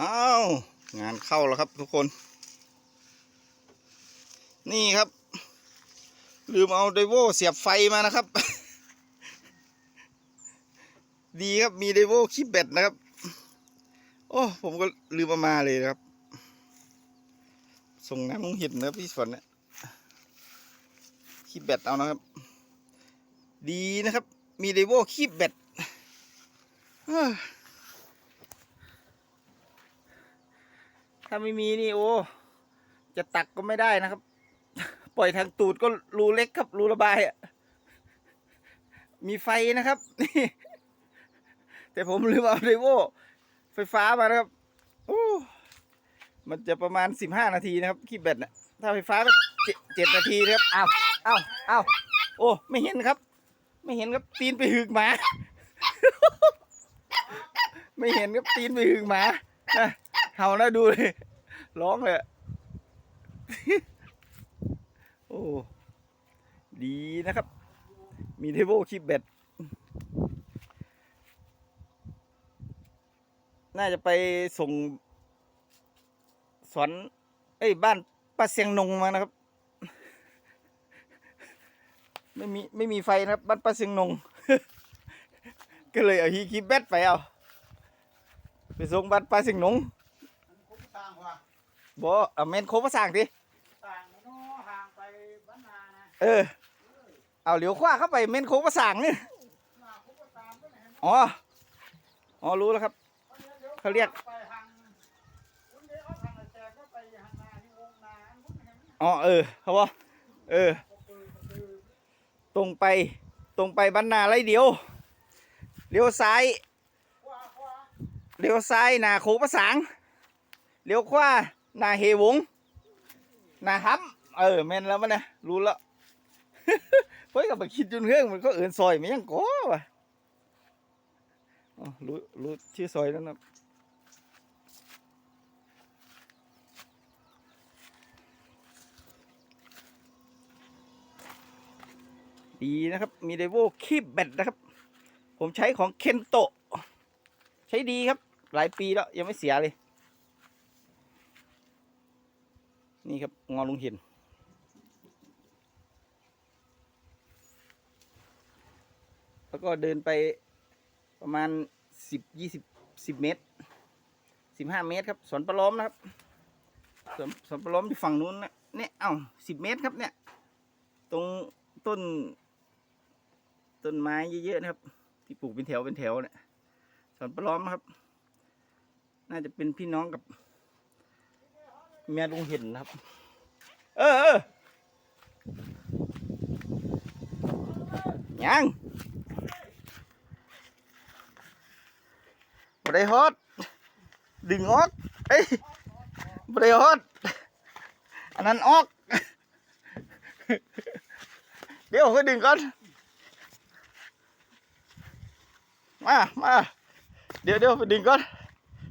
อ้าว งานเข้าแล้วครับทุกคน นี่ครับ ลืมเอาไดโวเสียบไฟมานะครับ ดีครับมีไดโวคลิปแบตนะครับ โอ้ ผมก็ลืมเอามาเลยนะครับ ส่งน้ำลงเห็นนะพี่ฝนเนี่ยคลิปแบตเอานะครับ ดีนะครับ มีไดโวคลิปแบตเอ้อ ถ้าไม่มีนี่โอ้จะตักก็ไม่ได้นะครับ ปล่อยทางตูดก็รูเล็กครับรูระบายอะมีไฟนะครับนี่แต่ผมลืมเอาไดโวไฟฟ้ามานะครับโอ้มันจะประมาณสิบห้านาทีนะครับคีบแบตนะถ้าไฟฟ้าก็เจ็ดเจ็ดนาทีนะครับอ้าวอ้าวอ้าวโอ้ไม่เห็นครับ ไม่เห็นครับตีนไปหึกหมา ไม่เห็นครับตีนไปหึกหมานะ เห่านะดูเลยร้องเลยโอ้ดีนะครับ มีเทเบิลคีบแบตน่าจะไปส่งสวนเอ้ย บ้านป้าเสียงนงมานะครับ ไม่มี ไม่มีไฟนะครับ บ้านป้าเสียงนง ก็เลยเอาฮีคีแบตไปเอา ไปส่งบ้านป้าเสียงนง ว่ะบ่เอาเมนโคภาษาอังกฤษต่างเนาะห่างไปบ้านนานะเออ เอาเหลียวขว้าเข้าไปเมนโคภาษาอังกฤษนาผมก็ตามก็เห็นอ๋ออ๋อรู้แล้วครับ เขาเรียก ไปห่างคุณเดี๋ยวเขาทางไอ้แจกก็ไปห่างนาที่วงนาผมเห็นอ๋อเออเขาบอกเออตรงไปตรงไปบ้านนาไรเดียวเลี้ยวซ้ายขวาขวาเลี้ยวซ้ายหนาโคประสาง เลี้ยวขวาหนาเฮวงหนาห้ำเออแม่นแล้วมันนะรู้แล้วเฮ้ยกับไปคิดจนเรื่องมันก็เอื่นซอยมันยังก้อวะรู้รู้ชื่อซอยแล้วนะดีนะครับ มีไดโวคีบแบตนะครับ ผมใช้ของเคนโตะ ใช้ดีครับ หลายปีแล้ว ยังไม่เสียเลย นี่ครับงอลุงเห็น แล้วก็เดินไปประมาณสิบยี่สิบสิบเมตรสิบห้าเมตรครับสวนปลาล้อมนะครับสวนสวนปลาล้อมที่ฝั่งนู้นนะเนี่ยเอ้าสิบเมตรครับเนี่ย ตรงต้น ต้นไม้เยอะๆนะครับ ที่ปลูกเป็นแถวเป็นแถวเนี่ยสวนปลาล้อมครับ น่าจะเป็นพี่น้องกับ เมียลุงเห็นนะครับ เออเออยังบได้ฮอตดึงออกเอ้ยบได้ฮอตอันนั้นออก เดี๋ยวค่อยดึงก่อน มามาเดี๋ยวเดี๋ยวไปดึงก่อน